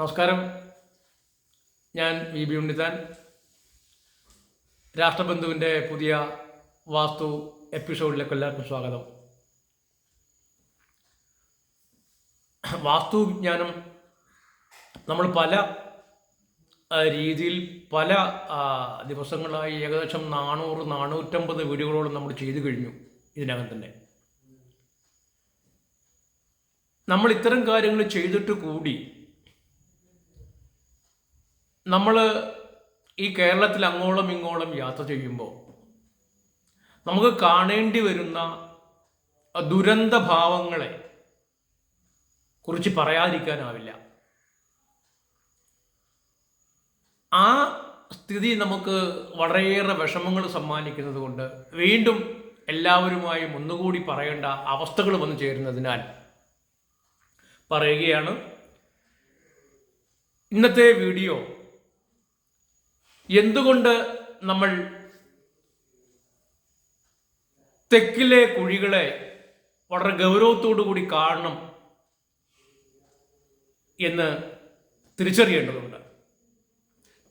നമസ്കാരം. ഞാൻ V B Unnithan. രാഷ്ട്രബന്ധുവിന്റെ പുതിയ വാസ്തു എപ്പിസോഡിലേക്ക് എല്ലാവർക്കും സ്വാഗതം. വാസ്തു വിജ്ഞാനം നമ്മൾ പല രീതിയിൽ പല ദിവസങ്ങളായി ഏകദേശം നാനൂറ് നാനൂറ്റമ്പത് വീഡിയോകളോളം നമ്മൾ ചെയ്തു കഴിഞ്ഞു ഇതിനകം തന്നെ. നമ്മൾ ഇത്തരം കാര്യങ്ങൾ ചെയ്തിട്ട് കൂടി നമ്മൾ ഈ കേരളത്തിൽ അങ്ങോളം ഇങ്ങോളം യാത്ര ചെയ്യുമ്പോൾ നമുക്ക് കാണേണ്ടി വരുന്ന ദുരന്ത ഭാവങ്ങളെ കുറിച്ച് പറയാതിരിക്കാനാവില്ല. ആ സ്ഥിതി നമുക്ക് വളരെയേറെ വിഷമങ്ങൾ സമ്മാനിക്കുന്നത് കൊണ്ട് വീണ്ടും എല്ലാവരുമായും ഒന്നുകൂടി പറയേണ്ട അവസ്ഥകൾ വന്നു ചേരുന്നതിനാൽ പറയുകയാണ് ഇന്നത്തെ വീഡിയോ എന്തുകൊണ്ട് നമ്മൾ തെക്കിലെ കുഴികളെ വളരെ ഗൗരവത്തോടു കൂടി കാണണം എന്ന് തിരിച്ചറിയേണ്ടതുണ്ട്.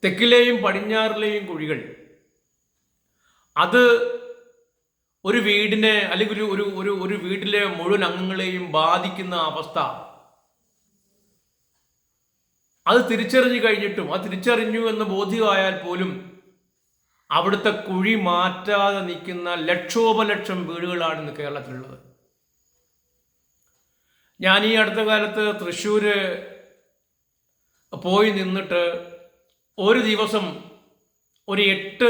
തെക്കിലെയും പടിഞ്ഞാറിലെയും കുഴികൾ അത് ഒരു വീടിനെ അല്ലെങ്കിൽ ഒരു ഒരു ഒരു വീട്ടിലെ മുഴുവൻ അംഗങ്ങളെയും ബാധിക്കുന്ന അവസ്ഥ അത് തിരിച്ചറിഞ്ഞു കഴിഞ്ഞിട്ടും ആ തിരിച്ചറിഞ്ഞു എന്ന് ബോധ്യമായാൽ പോലും അവിടുത്തെ കുഴി മാറ്റാതെ നിൽക്കുന്ന ലക്ഷോപലക്ഷം വീടുകളാണ് ഇന്ന് കേരളത്തിലുള്ളത്. ഞാൻ ഈ അടുത്ത കാലത്ത് തൃശ്ശൂർ പോയി നിന്നിട്ട് ഒരു ദിവസം ഒരു എട്ട്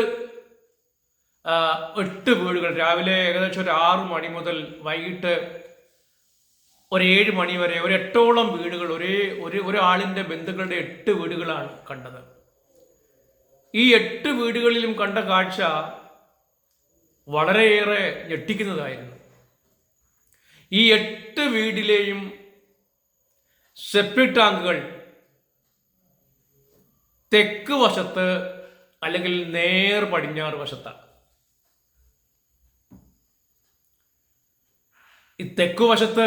എട്ട് വീടുകൾ രാവിലെ ഏകദേശം ഒരു ആറ് മണി മുതൽ വൈകിട്ട് ഒരു ഏഴ് മണി വരെ ഒരു എട്ടോളം വീടുകൾ ഒരേ ഒരു ഒരാളിന്റെ ബന്ധുക്കളുടെ എട്ട് വീടുകളാണ് കണ്ടത്. ഈ എട്ട് വീടുകളിലും കണ്ട കാഴ്ച വളരെയേറെ ഞെട്ടിക്കുന്നതായിരുന്നു. ഈ എട്ട് വീടിലെയും സെപ്റ്റിക് ടാങ്കുകൾ തെക്ക് വശത്ത് അല്ലെങ്കിൽ നേർ പടിഞ്ഞാറ് വശത്താണ് ഈ തെക്ക് വശത്ത്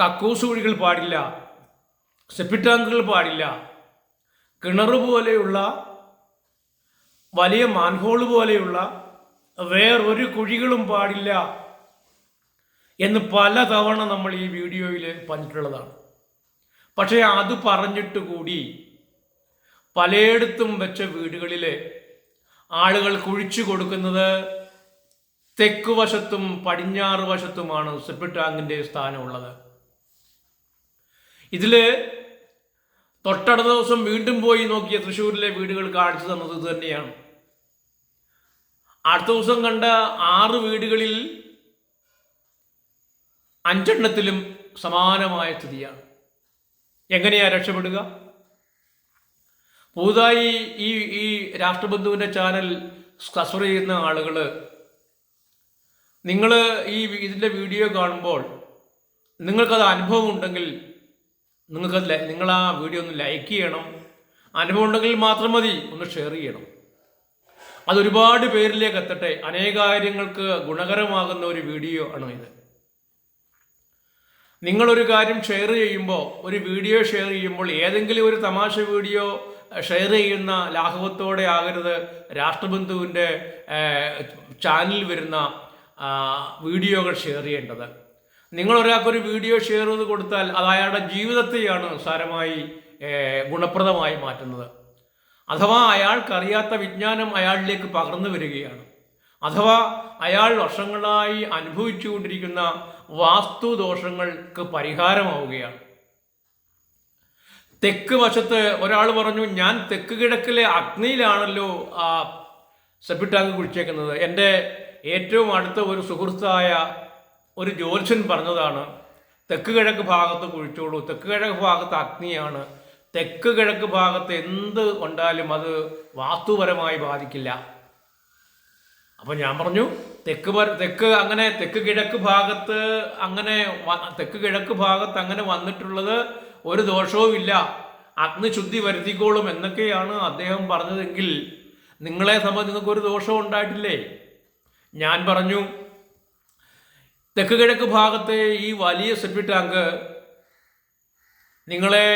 കക്കൂസ് കുഴികൾ പാടില്ല സെപ്പിറ്റാങ്കുകൾ പാടില്ല കിണർ പോലെയുള്ള വലിയ മാൻഹോൾ പോലെയുള്ള വേറൊരു കുഴികളും പാടില്ല എന്ന് പല തവണ നമ്മൾ ഈ വീഡിയോയിൽ പറഞ്ഞിട്ടുള്ളതാണ്. പക്ഷേ അത് പറഞ്ഞിട്ട് കൂടി പലയിടത്തും വെച്ച വീടുകളിൽ ആളുകൾ കുഴിച്ചു കൊടുക്കുന്നത് തെക്ക് വശത്തും പടിഞ്ഞാറ് വശത്തുമാണ് സെപ്റ്റിക് ടാങ്കിന്റെ സ്ഥാനമുള്ളത്. ഇതിൽ തൊട്ടടുത്ത ദിവസം വീണ്ടും പോയി നോക്കിയ തൃശ്ശൂരിലെ വീടുകൾ കാണിച്ചു തന്നത് ഇത് തന്നെയാണ്. അടുത്ത ദിവസം കണ്ട ആറ് വീടുകളിൽ അഞ്ചെണ്ണത്തിലും സമാനമായ സ്ഥിതിയാണ്. എങ്ങനെയാ രക്ഷപ്പെടുക? പുതുതായി ഈ ഈ രാഷ്ട്രബന്ധുവിന്റെ ചാനൽ സബ്സ്ക്രൈബ് ചെയ്യുന്ന ആളുകൾ നിങ്ങൾ ഈ ഇതിന്റെ വീഡിയോ കാണുമ്പോൾ നിങ്ങൾക്കത് അനുഭവം ഉണ്ടെങ്കിൽ നിങ്ങൾക്കത് ലൈ- നിങ്ങൾ ആ വീഡിയോ ഒന്ന് ലൈക്ക് ചെയ്യണം. അനുഭവം ഉണ്ടെങ്കിൽ മാത്രം മതി. ഒന്ന് ഷെയർ ചെയ്യണം. അതൊരുപാട് പേരിലേക്ക് എത്തട്ടെ. അനേകാര്യങ്ങൾക്ക് ഗുണകരമാകുന്ന ഒരു വീഡിയോ ആണ് ഇത്. നിങ്ങളൊരു കാര്യം ഷെയർ ചെയ്യുമ്പോൾ ഒരു വീഡിയോ ഷെയർ ചെയ്യുമ്പോൾ ഏതെങ്കിലും ഒരു തമാശ വീഡിയോ ഷെയർ ചെയ്യുന്ന ലാഘവത്തോടെ ആകരുത്. രാഷ്ട്രബന്ധുവിന്റെ ചാനലിൽ വരുന്ന വീഡിയോകൾ ഷെയർ ചെയ്യേണ്ടത്. നിങ്ങൾ ഒരാൾക്കൊരു വീഡിയോ ഷെയർ ചെയ്ത് കൊടുത്താൽ അത് അയാളുടെ ജീവിതത്തെയാണ് സാരമായി ഗുണപ്രദമായി മാറ്റുന്നത്. അഥവാ അയാൾക്കറിയാത്ത വിജ്ഞാനം അയാളിലേക്ക് പകർന്നു വരികയാണ്. അഥവാ അയാൾ വർഷങ്ങളായി അനുഭവിച്ചുകൊണ്ടിരിക്കുന്ന വാസ്തുദോഷങ്ങൾക്ക് പരിഹാരമാവുകയാണ്. തെക്ക് വശത്ത് ഒരാൾ പറഞ്ഞു ഞാൻ തെക്ക് കിഴക്കിലെ അഗ്നിയിലാണല്ലോ ആ സെപ്പിട്ടാങ്ക് കുഴിച്ചേക്കുന്നത്. എന്റെ ഏറ്റവും അടുത്ത ഒരു സുഹൃത്തായ ഒരു ജ്യോത്സ്യൻ പറഞ്ഞതാണ് തെക്ക് കിഴക്ക് ഭാഗത്ത് കുഴിച്ചോളൂ തെക്ക് കിഴക്ക് ഭാഗത്ത് അഗ്നിയാണ് തെക്ക് കിഴക്ക് ഭാഗത്ത് എന്ത് ഉണ്ടാലും അത് വാസ്തുപരമായി ബാധിക്കില്ല. അപ്പൊ ഞാൻ പറഞ്ഞു തെക്ക് തെക്ക് അങ്ങനെ തെക്ക് കിഴക്ക് ഭാഗത്ത് അങ്ങനെ തെക്ക് കിഴക്ക് ഭാഗത്ത് അങ്ങനെ വന്നിട്ടുള്ളത് ഒരു ദോഷവും ഇല്ല. അഗ്നി ശുദ്ധി വരുത്തിക്കോളും എന്നൊക്കെയാണ് അദ്ദേഹം പറഞ്ഞതെങ്കിൽ നിങ്ങളെ സംബന്ധിച്ച് നിങ്ങൾക്ക് ഒരു ദോഷവും ഉണ്ടായിട്ടില്ലേ? ഞാൻ പറഞ്ഞു തെക്ക് കിഴക്ക് ഭാഗത്തെ ഈ വലിയ സെപ്റ്റി ടാങ്ക് നിങ്ങളെ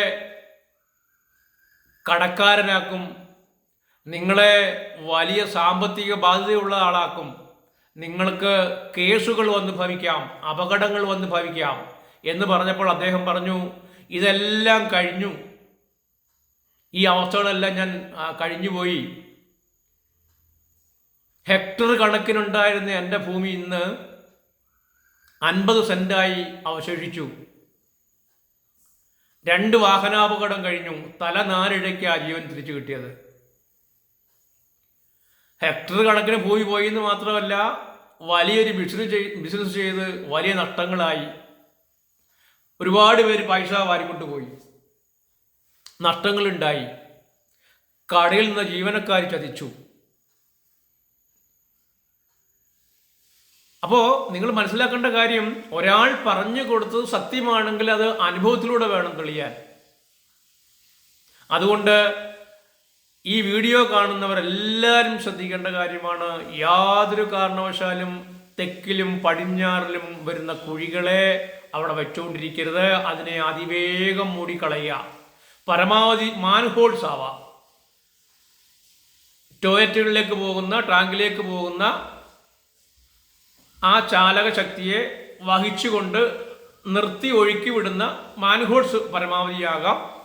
കടക്കാരനാക്കും നിങ്ങളെ വലിയ സാമ്പത്തിക ബാധ്യതയുള്ള ആളാക്കും. നിങ്ങൾക്ക് കേസുകൾ വന്ന് ഭവിക്കാം അപകടങ്ങൾ വന്ന് ഭവിക്കാം എന്ന് പറഞ്ഞപ്പോൾ അദ്ദേഹം പറഞ്ഞു ഇതെല്ലാം കഴിഞ്ഞു. ഈ അവസ്ഥകളെല്ലാം ഞാൻ കഴിഞ്ഞുപോയി ഹെക്ടർ കണക്കിനുണ്ടായിരുന്ന എന്റെ ഭൂമി ഇന്ന് അൻപത് സെന്റായി അവശേഷിച്ചു. രണ്ട് വാഹനാപകടം കഴിഞ്ഞു. തല നാലിഴയ്ക്ക് ജീവൻ തിരിച്ചു കിട്ടിയത്. ഹെക്ടർ കണക്കിന് ഭൂമി പോയി എന്ന് മാത്രമല്ല വലിയൊരു ബിസിനസ് ചെയ് ബിസിനസ് ചെയ്ത് വലിയ നഷ്ടങ്ങളായി. ഒരുപാട് പേര് പൈസ വാരിക്കൊണ്ട് പോയി നഷ്ടങ്ങളുണ്ടായി. കടയിൽ നിന്ന് ജീവനക്കാർ ചതിച്ചു. അപ്പോൾ നിങ്ങൾ മനസ്സിലാക്കേണ്ട കാര്യം ഒരാൾ പറഞ്ഞു കൊടുത്തത് സത്യമാണെങ്കിൽ അത് അനുഭവത്തിലൂടെ വേണം തെളിയാൻ. അതുകൊണ്ട് ഈ വീഡിയോ കാണുന്നവരെല്ലാവരും ശ്രദ്ധിക്കേണ്ട കാര്യമാണ് യാതൊരു കാരണവശാലും തെക്കിലും പടിഞ്ഞാറിലും വരുന്ന കുഴികളെ അവിടെ വെച്ചുകൊണ്ടിരിക്കരുത് അതിനെ അതിവേഗം മൂടിക്കളയുക. പരമാവധി മാൻഹോൾസ് ആവാം. ടോയ്ലറ്റുകളിലേക്ക് പോകുന്ന ടാങ്കിലേക്ക് പോകുന്ന ആ ചാലക ശക്തിയെ വഹിച്ചുകൊണ്ട് നിർത്തി ഒഴുക്കി വിടുന്ന മാൻഹോൾസ് പരമാവധിയാകാം.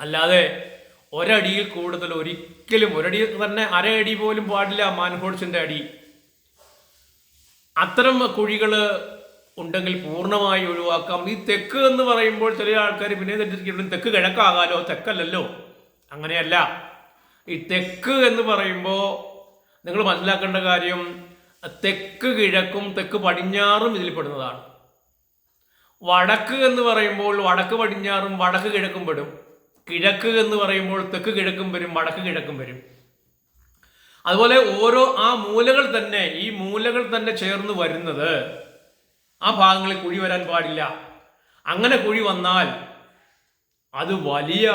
അല്ലാതെ ഒരടിയിൽ കൂടുതൽ ഒരിക്കലും ഒരടി തന്നെ അരയടി പോലും പാടില്ല മാൻഹോൾസിന്റെ അടി. അത്തരം കുഴികൾ ഉണ്ടെങ്കിൽ പൂർണമായി ഒഴിവാക്കാം. ഈ തെക്ക് എന്ന് പറയുമ്പോൾ ചില ആൾക്കാർ പിന്നെ തെറ്റിരിക്കുന്നത് തെക്ക് കിഴക്കാകാലോ തെക്കല്ലല്ലോ. അങ്ങനെയല്ല. ഈ തെക്ക് എന്ന് പറയുമ്പോൾ നിങ്ങൾ മനസ്സിലാക്കേണ്ട കാര്യം തെക്ക് കിഴക്കും തെക്ക് പടിഞ്ഞാറും ഇതിൽ പെടുന്നതാണ്. വടക്ക് എന്ന് പറയുമ്പോൾ വടക്ക് പടിഞ്ഞാറും വടക്ക് കിഴക്കും പെടും. കിഴക്ക് എന്ന് പറയുമ്പോൾ തെക്ക് കിഴക്കും വരും വടക്ക് കിഴക്കും വരും അതുപോലെ ഓരോ ആ മൂലകൾ തന്നെ ഈ മൂലകൾ തന്നെ ചേർന്ന് വരുന്നത് ആ ഭാഗങ്ങളിൽ കുഴി വരാൻ പാടില്ല. അങ്ങനെ കുഴി വന്നാൽ അത് വലിയ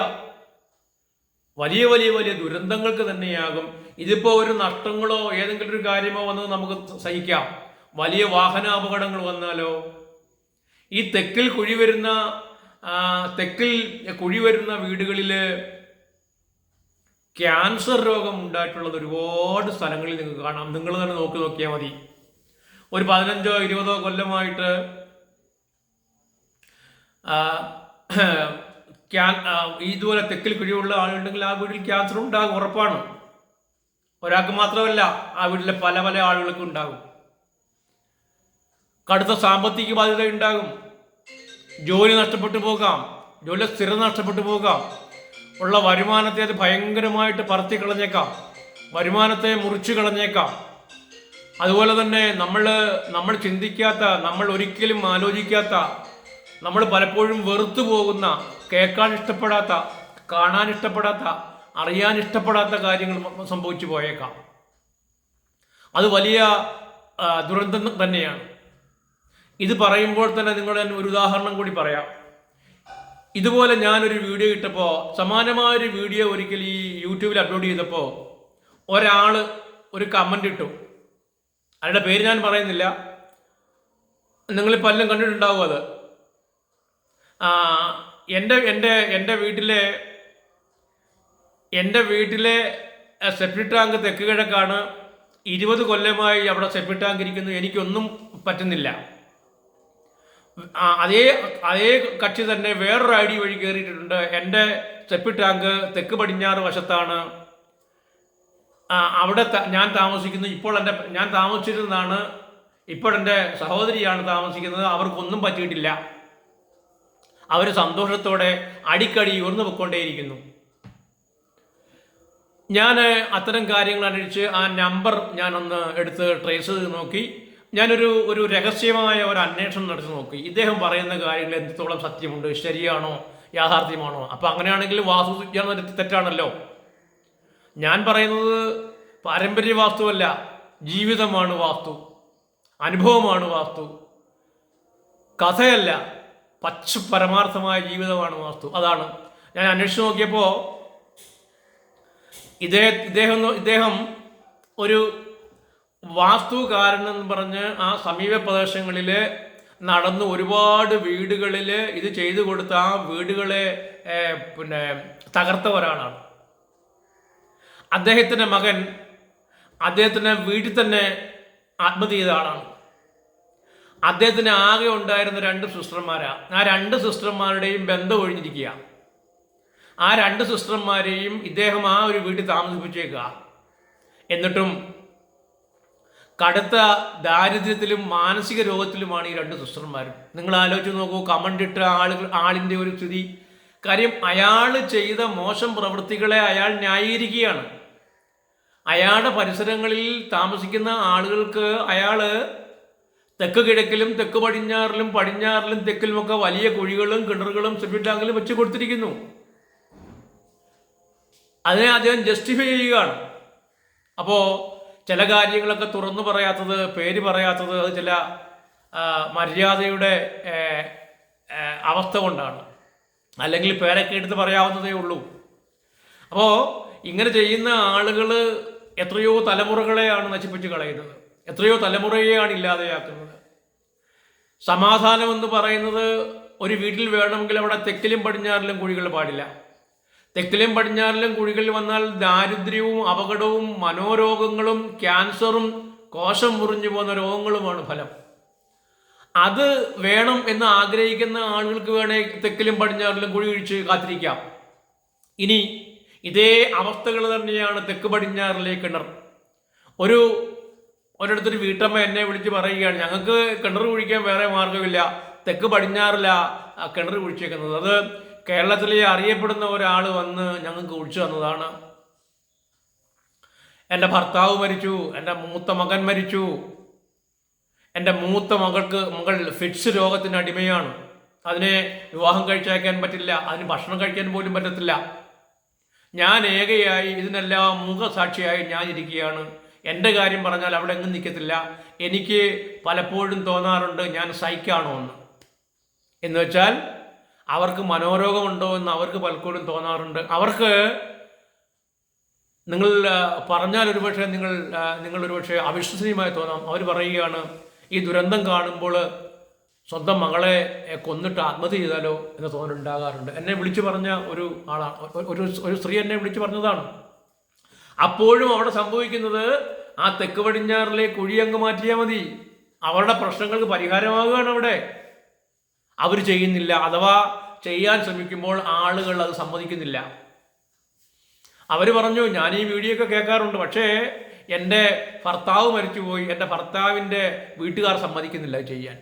വലിയ വലിയ വലിയ ദുരന്തങ്ങൾക്ക് തന്നെയാകും. ഇതിപ്പോ ഒരു നഷ്ടങ്ങളോ ഏതെങ്കിലും ഒരു കാര്യമോ വന്നത് നമുക്ക് സഹിക്കാം. വലിയ വാഹനാപകടങ്ങൾ വന്നാലോ? ഈ തെക്കിൽ കുഴി വരുന്ന തെക്കിൽ കുഴി വരുന്ന വീടുകളിൽ ക്യാൻസർ രോഗം ഉണ്ടായിട്ടുള്ളത് ഒരുപാട് സ്ഥലങ്ങളിൽ നിങ്ങൾക്ക് കാണാം. നിങ്ങൾ തന്നെ നോക്കി നോക്കിയാൽ മതി. ഒരു പതിനഞ്ചോ ഇരുപതോ കൊല്ലമായിട്ട് ഇതുപോലെ തെക്കിൽ കിഴിവുള്ള ആളുണ്ടെങ്കിൽ ആ വീട്ടിൽ ക്യാൻസർ ഉണ്ടാകും ഉറപ്പാണ്. ഒരാൾക്ക് മാത്രമല്ല ആ വീട്ടിലെ പല പല ആളുകൾക്കും ഉണ്ടാകും. കടുത്ത സാമ്പത്തിക ബാധ്യത ഉണ്ടാകും. ജോലി നഷ്ടപ്പെട്ടു പോകാം. ജോലി സ്ഥിരത നഷ്ടപ്പെട്ടു പോകാം. ഉള്ള വരുമാനത്തെ അത് ഭയങ്കരമായിട്ട് പറത്തി കളഞ്ഞേക്കാം. വരുമാനത്തെ മുറിച്ചു കളഞ്ഞേക്കാം. അതുപോലെ തന്നെ നമ്മൾ നമ്മൾ ചിന്തിക്കാത്ത നമ്മൾ ഒരിക്കലും ആലോചിക്കാത്ത നമ്മൾ പലപ്പോഴും വെറുത്തു പോകുന്ന കേൾക്കാൻ ഇഷ്ടപ്പെടാത്ത കാണാൻ ഇഷ്ടപ്പെടാത്ത അറിയാൻ ഇഷ്ടപ്പെടാത്ത കാര്യങ്ങൾ സംഭവിച്ചു പോയേക്കാം. അത് വലിയ ദുരന്തം തന്നെയാണ്. ഇത് പറയുമ്പോൾ തന്നെ നിങ്ങൾ ഒരു ഉദാഹരണം കൂടി പറയാം. ഇതുപോലെ ഞാനൊരു വീഡിയോ ഇട്ടപ്പോൾ സമാനമായൊരു വീഡിയോ ഒരിക്കൽ ഈ യൂട്യൂബിൽ അപ്ലോഡ് ചെയ്തപ്പോൾ ഒരാൾ ഒരു കമന്റ് ഇട്ടു. അയാളുടെ പേര് ഞാൻ പറയുന്നില്ല. നിങ്ങൾ പലരും കണ്ടിട്ടുണ്ടാവും അത്. എന്റെ എന്റെ എന്റെ വീട്ടിലെ എന്റെ വീട്ടിലെ സെപ്റ്റി ടാങ്ക് തെക്ക് കിഴക്കാണ്. ഇരുപത് കൊല്ലമായി അവിടെ സെപ്റ്റി ടാങ്ക് ഇരിക്കുന്നു. എനിക്കൊന്നും പറ്റുന്നില്ല. അതേ അതേ കക്ഷി തന്നെ വേറൊരു ഐ ഡി വഴി കയറിയിട്ടുണ്ട് എന്റെ സെപ്റ്റി ടാങ്ക് തെക്ക് പടിഞ്ഞാറ് വശത്താണ്. അവിടെ ഞാൻ താമസിക്കുന്നു. ഇപ്പോൾ എന്റെ ഞാൻ താമസിച്ചിരുന്നതാണ്. ഇപ്പോൾ എന്റെ സഹോദരിയാണ് താമസിക്കുന്നത്. അവർക്കൊന്നും പറ്റിയിട്ടില്ല. അവർ സന്തോഷത്തോടെ അടിക്കടി ഉയർന്നു പൊയ്ക്കൊണ്ടേയിരിക്കുന്നു. ഞാൻ അത്തരം കാര്യങ്ങൾ അന്വേഷിച്ച് ആ നമ്പർ ഞാനൊന്ന് എടുത്ത് ട്രേസ് ചെയ്ത് നോക്കി. ഞാനൊരു ഒരു രഹസ്യമായ ഒരു അന്വേഷണം നടത്തി നോക്കി. ഇദ്ദേഹം പറയുന്ന കാര്യങ്ങൾ എത്രത്തോളം സത്യമുണ്ട് ശരിയാണോ യാഥാർത്ഥ്യമാണോ? അപ്പം അങ്ങനെയാണെങ്കിൽ വാസ്തു വിജ്ഞാനം തെറ്റാണല്ലോ. ഞാൻ പറയുന്നത് പാരമ്പര്യ വാസ്തുവല്ല ജീവിതമാണ് വാസ്തു അനുഭവമാണ് വാസ്തു കഥയല്ല. പച്ച പരമാർത്ഥമായ ജീവിതമാണ് വാസ്തു. അതാണ്. ഞാൻ അന്വേഷിച്ച് നോക്കിയപ്പോൾ ഇദ്ദേഹ ഇദ്ദേഹം ഇദ്ദേഹം ഒരു വാസ്തുകാരൻ എന്ന് പറഞ്ഞ് ആ സമീപ പ്രദേശങ്ങളിൽ നടന്ന് ഒരുപാട് വീടുകളിൽ ഇത് ചെയ്തു കൊടുത്ത ആ വീടുകളെ പിന്നെ തകർത്ത ഒരാളാണ്. അദ്ദേഹത്തിന്റെ മകൻ അദ്ദേഹത്തിന്റെ വീട്ടിൽ തന്നെ ആത്മഹത്യ ആളാണ്. അദ്ദേഹത്തിന് ആകെ ഉണ്ടായിരുന്ന രണ്ട് സിസ്റ്റർമാരാണ് ആ രണ്ട് സിസ്റ്റർമാരുടെയും ബന്ധം ഒഴിഞ്ഞിരിക്കുക. ആ രണ്ട് സിസ്റ്റർമാരെയും ഇദ്ദേഹം ആ ഒരു വീട്ടിൽ താമസിപ്പിച്ചേക്കുക. എന്നിട്ടും കടുത്ത ദാരിദ്ര്യത്തിലും മാനസിക രോഗത്തിലുമാണ് ഈ രണ്ട് സിസ്റ്റർമാരും. നിങ്ങൾ ആലോചിച്ച് നോക്കൂ കമണ്ടിട്ട ആളുകൾ ആളിന്റെ ഒരു സ്ഥിതി. കാര്യം അയാൾ ചെയ്ത മോശം പ്രവൃത്തികളെ അയാൾ ന്യായീകരിക്കുകയാണ്. അയാളുടെ പരിസരങ്ങളിൽ താമസിക്കുന്ന ആളുകൾക്ക് അയാൾ തെക്ക് കിഴക്കിലും തെക്ക് പടിഞ്ഞാറിലും പടിഞ്ഞാറിലും തെക്കിലുമൊക്കെ വലിയ കുഴികളും കിണറുകളും സെപ്റ്റിടാങ്കിലും വെച്ച് കൊടുത്തിരിക്കുന്നു. അതിനെ അദ്ദേഹം ജസ്റ്റിഫൈ ചെയ്യുകയാണ്. അപ്പോ ചില കാര്യങ്ങളൊക്കെ തുറന്നു പറയാത്തത് പേര് പറയാത്തത് അത് ചില മര്യാദയുടെ അവസ്ഥ കൊണ്ടാണ്. അല്ലെങ്കിൽ പേരൊക്കെ എടുത്ത് പറയാവുന്നതേ ഉള്ളൂ. അപ്പോൾ ഇങ്ങനെ ചെയ്യുന്ന ആളുകൾ എത്രയോ തലമുറകളെയാണ് നശിപ്പിച്ച് കളയുന്നത്. എത്രയോ തലമുറയെയാണ് ഇല്ലാതെയാക്കുന്നത്. സമാധാനം എന്ന് പറയുന്നത് ഒരു വീട്ടിൽ വേണമെങ്കിൽ അവിടെ തെക്കിലും പടിഞ്ഞാറിലും കുഴികൾ പാടില്ല. തെക്കിലും പടിഞ്ഞാറിലും കുഴികൾ വന്നാൽ ദാരിദ്ര്യവും അപകടവും മനോരോഗങ്ങളും ക്യാൻസറും കോശം മുറിഞ്ഞു പോകുന്ന രോഗങ്ങളുമാണ് ഫലം. അത് വേണം എന്ന് ആഗ്രഹിക്കുന്ന ആളുകൾക്ക് വേണേ തെക്കിലും പടിഞ്ഞാറിലും കുഴി കുഴിച്ച് കാത്തിരിക്കാം. ഇനി ഇതേ അവസ്ഥകൾ തന്നെയാണ് തെക്ക് പടിഞ്ഞാറിലെ കിണർ. ഒരു ഒരിടത്തൊരു വീട്ടമ്മ എന്നെ വിളിച്ച് പറയുകയാണ് ഞങ്ങൾക്ക് കിണർ കുഴിക്കാൻ വേറെ മാർഗമില്ല തെക്ക് പടിഞ്ഞാറില്ല കിണർ കുഴിച്ചേക്കുന്നത്. അത് കേരളത്തിലെ അറിയപ്പെടുന്ന ഒരാൾ വന്ന് ഞങ്ങൾക്ക് കുഴിച്ചു തന്നതാണ്. എന്റെ ഭർത്താവ് മരിച്ചു എന്റെ മൂത്ത മകൻ മരിച്ചു. എന്റെ മൂത്ത മകൾക്ക് മകൾ ഫിറ്റ്സ് രോഗത്തിന് അടിമയാണ്. അതിനെ വിവാഹം കഴിച്ചയക്കാൻ പറ്റില്ല അതിന് ഭക്ഷണം കഴിക്കാൻ പോലും പറ്റത്തില്ല. ഞാൻ ഏകയായി ഇതിനെല്ലാം മുഖസാക്ഷിയായി ഞാൻ ഇരിക്കുകയാണ് എന്റെ കാര്യം പറഞ്ഞാൽ അവിടെ എങ്ങും നിൽക്കത്തില്ല എനിക്ക് പലപ്പോഴും തോന്നാറുണ്ട് ഞാൻ സൈക്കാണോ എന്ന്. എന്ന് വെച്ചാൽ അവർക്ക് മനോരോഗമുണ്ടോ എന്ന് അവർക്ക് പലപ്പോഴും തോന്നാറുണ്ട്. അവർക്ക് നിങ്ങൾ പറഞ്ഞാൽ ഒരുപക്ഷെ നിങ്ങൾ നിങ്ങൾ ഒരുപക്ഷെ അവിശ്വസനീയമായി തോന്നാം. അവർ പറയുകയാണ് ഈ ദുരന്തം കാണുമ്പോൾ സ്വന്തം മകളെ കൊന്നിട്ട് ആത്മഹത്യ ചെയ്താലോ? എന്ന് തോന്നലുണ്ടാകാറുണ്ട്. എന്നെ വിളിച്ചു പറഞ്ഞ ഒരു ആളാണ് ഒരു- ഒരു സ്ത്രീ എന്നെ വിളിച്ചു പറഞ്ഞതാണ്. അപ്പോഴും അവിടെ സംഭവിക്കുന്നത് ആ തെക്ക് പടിഞ്ഞാറിലെ കുഴി അങ്ങ് മാറ്റിയാൽ മതി. അവരുടെ പ്രശ്നങ്ങൾക്ക് പരിഹാരമാകുകയാണ് അവിടെ. അവർ ചെയ്യുന്നില്ല. അഥവാ ചെയ്യാൻ ശ്രമിക്കുമ്പോൾ ആളുകൾ അത് സമ്മതിക്കുന്നില്ല. അവർ പറഞ്ഞു ഞാൻ ഈ വീഡിയോ ഒക്കെ കേൾക്കാറുണ്ട്. പക്ഷേ എന്റെ ഭർത്താവ് മരിച്ചുപോയി. എന്റെ ഭർത്താവിന്റെ വീട്ടുകാർ സമ്മതിക്കുന്നില്ല ചെയ്യാൻ.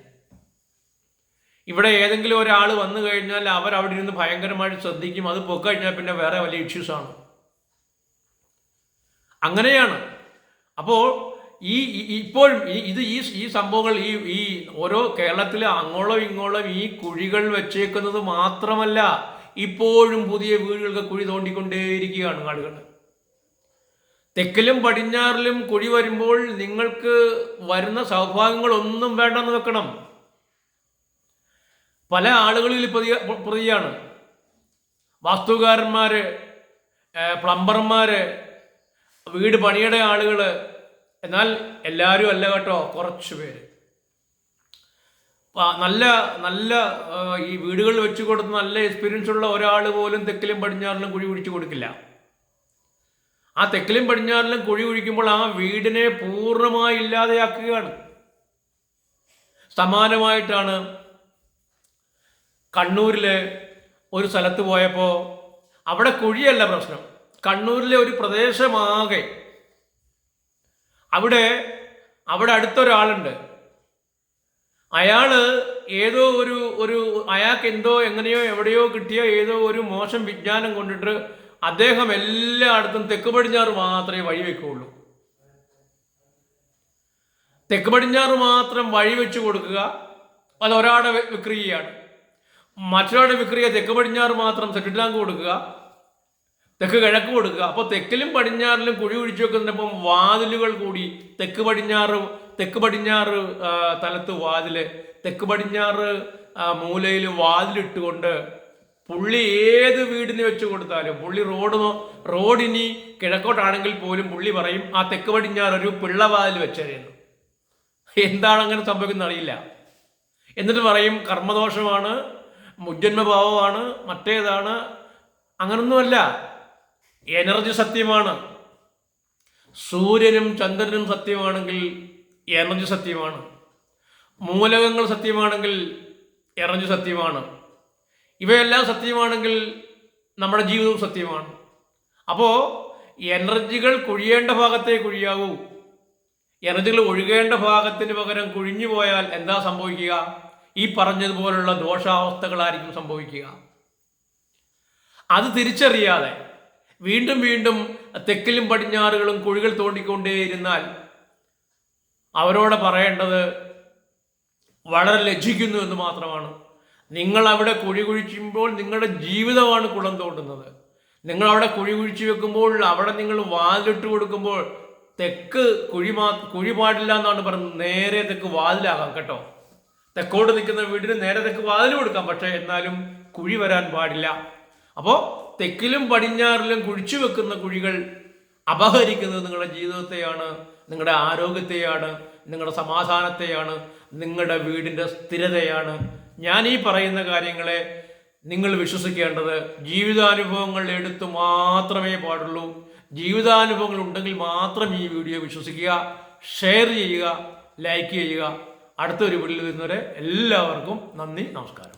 ഇവിടെ ഏതെങ്കിലും ഒരാൾ വന്നു കഴിഞ്ഞാൽ അവർ അവിടെ ഇരുന്ന് ഭയങ്കരമായിട്ട് ശ്രദ്ധിക്കും. അത് പൊക്കഴിഞ്ഞാൽ പിന്നെ വേറെ വലിയ ഇഷ്യൂസാണ് അങ്ങനെയാണ്. അപ്പോൾ ഈ ഇപ്പോഴും ഇത് ഈ ഈ സംഭവങ്ങൾ ഈ ഈ ഓരോ കേരളത്തിലെ അങ്ങോളം ഇങ്ങോളം ഈ കുഴികൾ വെച്ചേക്കുന്നത് മാത്രമല്ല ഇപ്പോഴും പുതിയ വീടുകൾക്ക് കുഴി തോണ്ടിക്കൊണ്ടേയിരിക്കുകയാണ് ആളുകൾ. തെക്കിലും പടിഞ്ഞാറിലും കുഴി വരുമ്പോൾ നിങ്ങൾക്ക് വരുന്ന സൗഭാഗ്യങ്ങളൊന്നും വേണ്ടെന്ന് വെക്കണം. പല ആളുകളിൽ പ്രതി പ്രതിയാണ്. വാസ്തുകാരന്മാര് പ്ലംബർമാര് വീട് പണിയുടെ ആളുകൾ എന്നാൽ എല്ലാവരും അല്ല കേട്ടോ കുറച്ച് പേര്. നല്ല നല്ല ഈ വീടുകളിൽ വെച്ച് കൊടുത്ത് നല്ല എക്സ്പീരിയൻസ് ഉള്ള ഒരാൾ പോലും തെക്കിലും പടിഞ്ഞാറിലും കുഴി കുഴിച്ചു കൊടുക്കില്ല. ആ തെക്കിലും പടിഞ്ഞാറിലും കുഴി കുഴിക്കുമ്പോൾ ആ വീടിനെ പൂർണമായി ഇല്ലാതെയാക്കുകയാണ്. സമാനമായിട്ടാണ് കണ്ണൂരിലെ ഒരു സ്ഥലത്ത് പോയപ്പോൾ അവിടെ കുഴിയല്ല പ്രശ്നം. കണ്ണൂരിലെ ഒരു പ്രദേശമാകെ. അവിടെ അവിടെ അടുത്തൊരാളുണ്ട്. അയാൾ ഏതോ ഒരു ഒരു അയാൾക്ക് എന്തോ എങ്ങനെയോ എവിടെയോ കിട്ടിയ ഏതോ ഒരു മോശം വിജ്ഞാനം കൊണ്ടിട്ട് അദ്ദേഹം എല്ലായിടത്തും തെക്ക് പടിഞ്ഞാറ് മാത്രമേ വഴി വെക്കുകയുള്ളൂ തെക്ക് പടിഞ്ഞാറ് മാത്രം വഴി വെച്ചു കൊടുക്കുക അത് ഒരാളുടെ വിക്രിയാണ് മറ്റൊരാളുടെ വിക്രിയ തെക്ക് പടിഞ്ഞാറ് മാത്രം സെറ്റിലാങ്ക് കൊടുക്കുക തെക്ക് കിഴക്ക് കൊടുക്കുക. അപ്പോൾ തെക്കിലും പടിഞ്ഞാറിലും കുഴി ഒഴിച്ചു വെക്കുന്നതിനൊപ്പം വാതിലുകൾ കൂടി തെക്ക് പടിഞ്ഞാറ് തെക്ക് പടിഞ്ഞാറ് തലത്ത് വാതിൽ തെക്ക് പടിഞ്ഞാറ് മൂലയിൽ വാതിലിട്ടുകൊണ്ട് പുള്ളി ഏത് വീടിന് വെച്ച് കൊടുത്താലും പുള്ളി റോഡ് റോഡിനി കിഴക്കോട്ടാണെങ്കിൽ പോലും പുള്ളി പറയും ആ തെക്ക് പടിഞ്ഞാറ് ഒരു പിള്ളവാതിൽ വെച്ചേരുന്നു. എന്താണ് അങ്ങനെ സംഭവിക്കുന്നത് അറിയില്ല. എന്നിട്ട് പറയും കർമ്മദോഷമാണ് മുജ്ജന്മഭാവമാണ് മറ്റേതാണ് അങ്ങനൊന്നുമല്ല. എനർജി സത്യമാണ്. സൂര്യനും ചന്ദ്രനും സത്യമാണെങ്കിൽ എനർജി സത്യമാണ്. മൂലകങ്ങൾ സത്യമാണെങ്കിൽ എനർജി സത്യമാണ്. ഇവയെല്ലാം സത്യമാണെങ്കിൽ നമ്മുടെ ജീവിതവും സത്യമാണ്. അപ്പോൾ എനർജികൾ കുഴിയേണ്ട ഭാഗത്തെ കുഴിയാവൂ. എനർജികൾ ഒഴുകേണ്ട ഭാഗത്തിന് പകരം കുഴിഞ്ഞു പോയാൽ എന്താ സംഭവിക്കുക? ഈ പറഞ്ഞതുപോലുള്ള ദോഷാവസ്ഥകളായിരിക്കും സംഭവിക്കുക. അത് തിരിച്ചറിയാതെ വീണ്ടും വീണ്ടും തെക്കിലും പടിഞ്ഞാറുകളും കുഴികൾ തോണ്ടിക്കൊണ്ടേയിരുന്നാൽ അവരോട് പറയേണ്ടത് വളരെ ലജ്ജിക്കുന്നു എന്ന് മാത്രമാണ്. നിങ്ങൾ അവിടെ കുഴി കുഴിക്കുമ്പോൾ നിങ്ങളുടെ ജീവിതമാണ് കുളം തോണ്ടുന്നത്. നിങ്ങൾ അവിടെ കുഴി കുഴിച്ചു വെക്കുമ്പോൾ അവിടെ നിങ്ങൾ വാതിലിട്ട് കൊടുക്കുമ്പോൾ തെക്ക് കുഴി മാ കുഴി പാടില്ല എന്നാണ് പറയുന്നത്. നേരെ തെക്ക് വാതിലാകാം കേട്ടോ. തെക്കോട്ട് നിൽക്കുന്ന വീടിന് നേരെ തെക്ക് വാതിൽ കൊടുക്കാം. പക്ഷേ എന്നാലും കുഴി വരാൻ പാടില്ല. അപ്പോൾ തെക്കിലും പടിഞ്ഞാറിലും കുഴിച്ചു വെക്കുന്ന കുഴികൾ അപഹരിക്കുന്നത് നിങ്ങളുടെ ജീവിതത്തെയാണ് നിങ്ങളുടെ ആരോഗ്യത്തെയാണ് നിങ്ങളുടെ സമാധാനത്തെയാണ് നിങ്ങളുടെ വീടിന്റെ സ്ഥിരതയാണ്. ഞാൻ ഈ പറയുന്ന കാര്യങ്ങളെ നിങ്ങൾ വിശ്വസിക്കേണ്ടത് ജീവിതാനുഭവങ്ങൾ എടുത്തു മാത്രമേ പാടുള്ളൂ. ജീവിതാനുഭവങ്ങൾ ഉണ്ടെങ്കിൽ മാത്രം ഈ വീഡിയോ വിശ്വസിക്കുക ഷെയർ ചെയ്യുക ലൈക്ക് ചെയ്യുക. അടുത്തൊരു വീട്ടിൽ വരുന്നവരെ എല്ലാവർക്കും നന്ദി നമസ്കാരം.